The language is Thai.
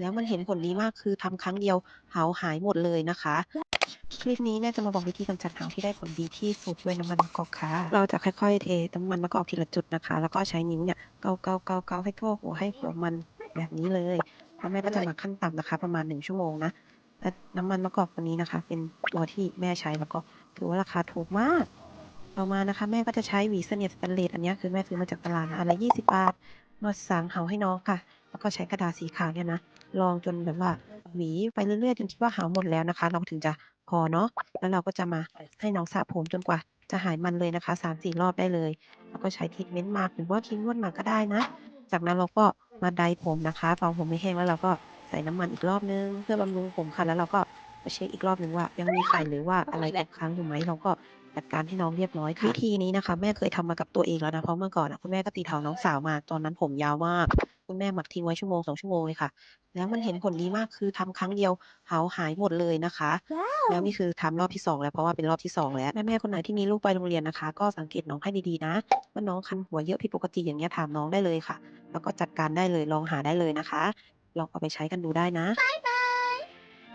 แล้วมันเห็นผลดีมาก คือทำครั้งเดียวเหาหายหมดเลยนะคะ คลิปนี้แม่จะมาบอกวิธีกำจัดเหาที่ได้ผลดีที่สุดด้วยน้ำมันมะกอกค่ะ เราจะค่อยๆเทน้ำมันมะกอกทีละจุดนะคะ แล้วก็ใช้นิ้วเนี่ยเกาเกาเกาเกาให้ทั่วหัวให้หัวมันแบบนี้เลยแล้วแม่ก็จะหมักขั้นต่ำนะคะ ประมาณหนึ่งชั่วโมงนะและน้ำมันมะกอกตัวนี้นะคะ เป็นตัวที่แม่ใช้แล้วก็ถือว่าราคาถูกมากต่อมานะคะ แม่ก็จะใช้หวีเสนียดสแตนเลสอันนี้คือแม่ซื้อมาจากตลาดนะอันละยี่สิบบาทมาสางเหาให้น้องค่ะ แล้วก็ใช้กระดาษสีขาวเนี่ยนะลองจนแบบว่าหวีไปเรื่อยๆจนคิดว่าหาหมดแล้วนะคะ เราถึงจะพอเนาะแล้วเราก็จะมาให้น้องสระผมจนกว่าจะหายมันเลยนะคะสามสี่รอบได้เลย แล้วก็ใช้ทรีทเมนต์มาหรือว่าครีมนวดหนักก็ได้นะ จากนั้นเราก็มาไดผมนะคะพอผมไม่แห้งแล้วเราก็ใส่น้ำมันอีกรอบนึง เพื่อบำรุงผมค่ะแล้วเราก็มาเช็คอีกรอบนึงว่า ยังมีไข่หรือว่าอะไรตกค้างอยู่ไหมเราก็จัดการให้น้องเรียบร้อยค่ะวิธีนี้นะคะ แม่เคยทำมากับตัวเองแล้วนะเพราะเมื่อก่อนอะคุณแม่ก็ตีเถาน้องสาวมาตอนนั้นผมยาวมาก คุณแม่หมักทิ้งไว้ชั่วโมงสองชั่วโมงเลยค่ะ แล้วมันเห็นผลดีมากคือทำครั้งเดียวเหาหายหมดเลยนะคะ แล้วนี่คือทำรอบที่สองแล้วเพราะว่าเป็นรอบที่สองแล้วแม่แม่ๆคนไหนที่มีลูกไปโรงเรียนนะคะ ก็สังเกตน้องให้ดีๆนะว่าน้องคันหัวเยอะผิดปกติอย่างเงี้ยถามน้องได้เลยค่ะ แล้วก็จัดการได้เลยลองหาได้เลยนะคะ ลองเอาไปใช้กันดูได้นะ